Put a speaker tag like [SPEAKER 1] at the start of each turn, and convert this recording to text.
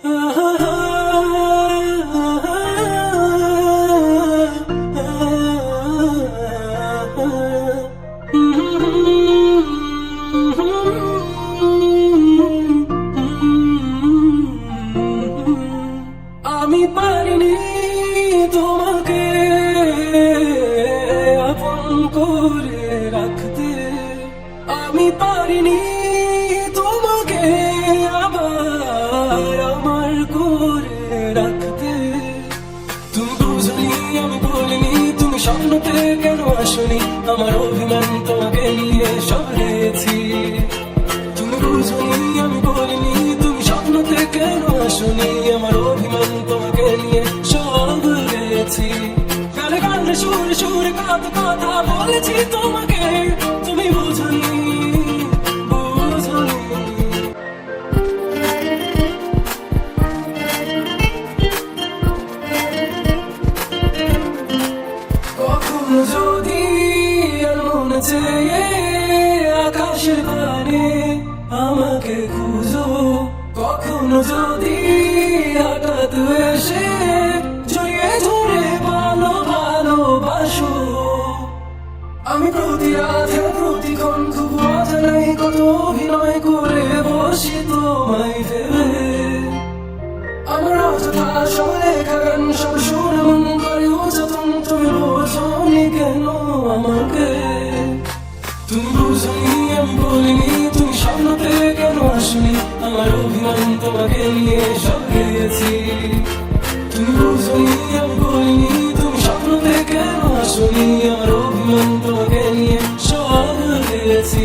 [SPEAKER 1] আমি পারিনি তোমাকে রাখতে। আমি পারিনি স্বপ্নতে কেন আসনি আমার অভিমান তোমাকে নিয়ে সরেছি। তুমি বুঝনি, আমি বলিনি, তুমি স্বপ্নতে কেন আসনি? আমার অভিমান তোমাকে নিয়ে সব রয়েছি গানে গানে সুরে সুরে কত কথা বলেছি তোমাকে। যদি এমন চেয়ে আকাশের পানে আমাকে খুঁজো, কখনো যদি হঠাৎ এসে জড়িয়ে ধরে ভালো ভালোবাসো। আমি প্রতি রাতে প্রতিক্ষণ খুব অজানাই কত অভিনয় করে বসি তোমায় ভেবে তোমাকে নিয়ে সব পেয়েছি তুমি বুঝনি আমি বলিনি, তুমি স্বপ্ন থেকে আসনি। আমার অভিমান তোমাকে নিয়ে সব পেয়েছি